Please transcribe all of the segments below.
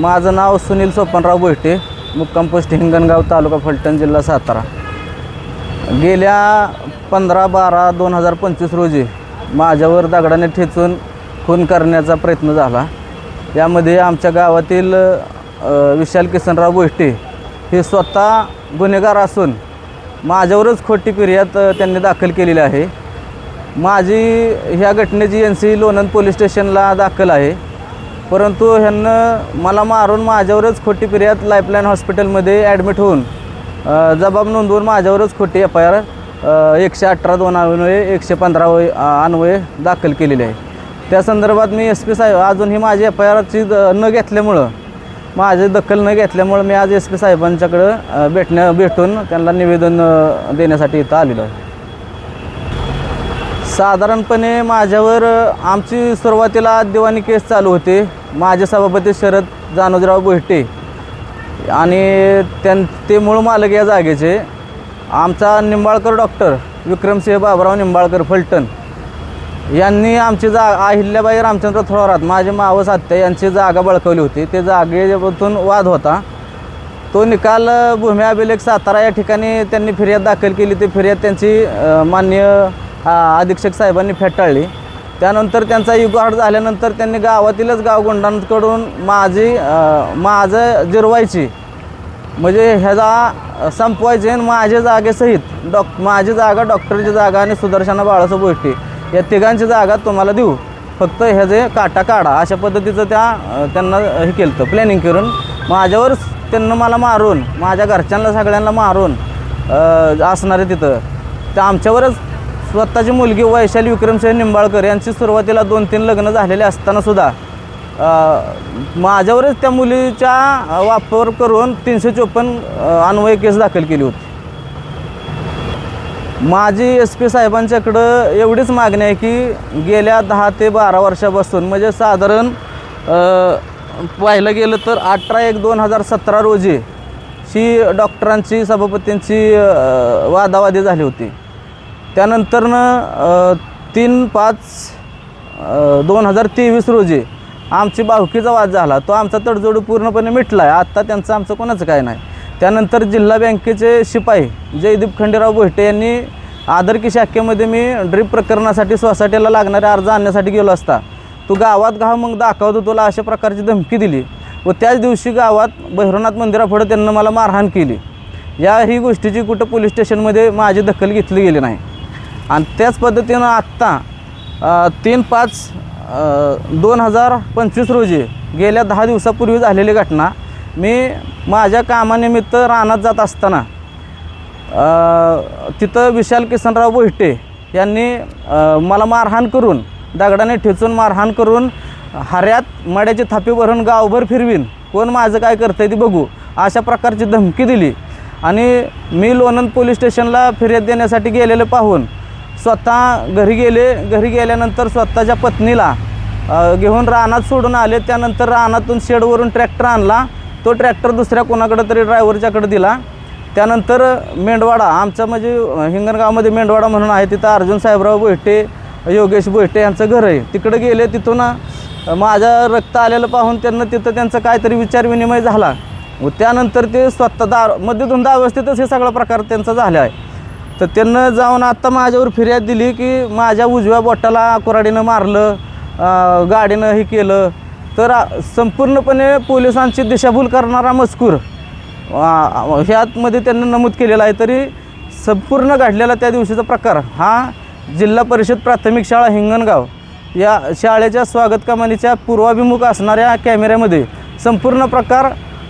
माझं नाव सुनील सोपनराव बोईटे मुक्काम पोस्ट हिंगणगाव तालुका फलटण जिल्हा सातारा. गेल्या पंधरा बारा दोन हजार पंचवीस रोजी माझ्यावर दगडाने ठेचून खून करण्याचा प्रयत्न झाला. यामध्ये आमच्या गावातील विशाल किसनराव बोष्टे हे स्वतः गुन्हेगार असून माझ्यावरच खोटी फिर्याद त्यांनी दाखल केलेली आहे. माझी ह्या घटनेची एन सी लोणंद पोलीस स्टेशनला दाखल आहे. परंतु ह्यांना मला मारून माझ्यावरच खोटी फिर्याद लाईफलाईन हॉस्पिटलमध्ये ॲडमिट होऊन जबाब नोंदवून माझ्यावरच खोटी एफ आय आर एकशे अठरा दोन अन्वये एकशे पंधरा अन्वये दाखल केलेली आहे. त्या संदर्भात मी एस पी साहेब अजून ही माझी एफ आय आरची न घेतल्यामुळं माझी दखल न घेतल्यामुळं मी आज एस पी साहेबांच्याकडं भेटण्या भेटून त्यांना निवेदन देण्यासाठी इथं आलेलो आहे. साधारणपणे माझ्यावर आमची सुरुवातीला दिवाणी केस चालू होते. माझे सभापती शरद जानोजराव बोहटे आणि त्यां ते मूळ मालक या जागेचे. आमचा निंबाळकर डॉक्टर विक्रमसिंह बाबराव निंबाळकर फलटण यांनी आमची जा अहिल्याबाई रामचंद्र थोरात माझे मावस आत्या यांची जागा बळकवली होती. ते जागेतून वाद होता. तो निकाल भूमी अभिलेख सातारा या ठिकाणी त्यांनी फिर्याद दाखल केली. ती फिर्याद त्यांची मान्य अधीक्षक साहेबांनी फेटाळली. त्यानंतर त्यांचा युगाड झाल्यानंतर त्यांनी गावातीलच गावगुंडांकडून माझी माझं जिरवायची. म्हणजे ह्याचा संपवायचे आणि माझ्या जागेसहित डॉक माझी जागा डॉक्टरची जागा आणि सुदर्शना बाळासाहेब गोष्टी या तिघांची जागा तुम्हाला देऊ. फक्त ह्याचे काटा काढा. अशा पद्धतीचं त्या त्यांना हे केलं होतं प्लॅनिंग करून. माझ्यावर त्यांना मला मारून माझ्या घरच्यांना सगळ्यांना मारून असणारे तिथं. तर आमच्यावरच स्वतःची मुलगी वैशाली विक्रमसिंह निंबाळकर यांची सुरुवातीला दोन तीन लग्न झालेले असताना सुद्धा माझ्यावरच त्या मुलीचा वापर करून तीनशे चोपन्न अन्वय केस दाखल केली होती. माझी एस पी साहेबांच्याकडं एवढीच मागणी आहे की गेल्या दहा ते बारा वर्षापासून म्हणजे साधारण पाहिलं गेलं तर अठरा एक दोन हजार सतरा रोजी ही डॉक्टरांची सभापतींची वादावादी झाली होती. त्यानंतरनं तीन पाच दोन हजार तेवीस रोजी आमची बावकीचा वाद झाला. तो आमचा तडजोड पूर्णपणे मिटला आहे आत्ता त्यांचं आमचं कोणाचं काय नाही. त्यानंतर जिल्हा बँकेचे शिपाई जयदीप खंडेराव बोहटे यांनी आदरकी शाखेमध्ये मी ड्रीप प्रकरणासाठी सोसायटीला लागणारे अर्ज आणण्यासाठी गेलो असता. तू गावात गाव मग दाखवतो तुला अशा प्रकारची धमकी दिली व त्याच दिवशी गावात भैरवनाथ मंदिरापुढं त्यांना मला मारहाण केली. या ही गोष्टीची कुठं पोलीस स्टेशनमध्ये माझी दखल घेतली गेली नाही. आणि त्याच पद्धतीनं आत्ता तीन पाच दोन हजार पंचवीस रोजी गेल्या दहा दिवसापूर्वी झालेली घटना मी माझ्या कामानिमित्त रानात जात असताना तिथं विशाल किसनराव बोहिटे यांनी मला मारहाण करून दगडाने ठेचून मारहाण करून हऱ्यात मड्याची थापी भरून गावभर फिरवीन कोण माझं काय करतंय ते बघू अशा प्रकारची धमकी दिली. आणि मी लोणंद पोलीस स्टेशनला फिर्याद देण्यासाठी गेलेलं पाहून स्वतः घरी गेले घरी गेल्यानंतर स्वतःच्या पत्नीला घेऊन रानात सोडून आले. त्यानंतर रानातून शेडवरून ट्रॅक्टर आणला. तो ट्रॅक्टर दुसऱ्या कोणाकडं तरी ड्रायव्हरच्याकडे दिला. त्यानंतर मेंढवाडा आमचं म्हणजे हिंगणगावमध्ये मेंढवाडा म्हणून आहे तिथं अर्जुन साहेबराव बोहटे योगेश बोहटे यांचं घर आहे. तिकडे गेले तिथून माझ्या माझं रक्त आलेलं पाहून त्यांना तिथं त्यांचा काहीतरी विचारविनिमय झाला. व त्यानंतर ते स्वतः दा मध्यधुंदा अवस्थेतच हे सगळा प्रकार त्यांचा झाला आहे. तर त्यांना जाऊन आत्ता माझ्यावर फिर्याद दिली की माझ्या उजव्या बोटाला कुराडीनं मारलं गाडीनं हे केलं. तर संपूर्णपणे पोलिसांची दिशाभूल करणारा मजकूर ह्यातमध्ये त्यांनी नमूद केलेला आहे. तरी संपूर्ण घडलेला त्या दिवशीचा प्रकार हा जिल्हा परिषद प्राथमिक शाळा हिंगणगाव या शाळेच्या स्वागत कमानीच्या पूर्वाभिमुख असणाऱ्या कॅमेऱ्यामध्ये संपूर्ण प्रकार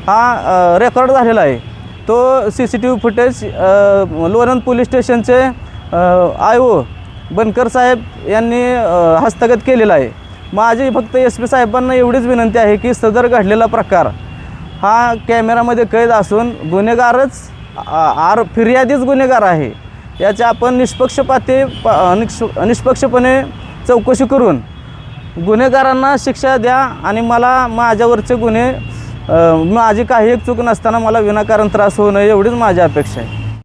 हा रेकॉर्ड झालेला आहे. तो C C T V footage अ, लोणंद पोलीस स्टेशनचे आय ओ बनकर साहेब यांनी हस्तगत केलेला आहे. माझी फक्त एस पी साहेबांना एवढीच विनंती आहे की सदर घडलेला प्रकार हा कॅमेरामध्ये कैद असून गुन्हेगारच आर फिर्यादीच गुन्हेगार आहे. याची आपण निष्पक्षपाती प निष् निष्पक्षपणे चौकशी करून गुन्हेगारांना शिक्षा द्या आणि मला माझ्यावरचे गुन्हे माझी काही एक चूक नसताना मला विनाकारण त्रास होऊ नये एवढीच माझी अपेक्षा आहे.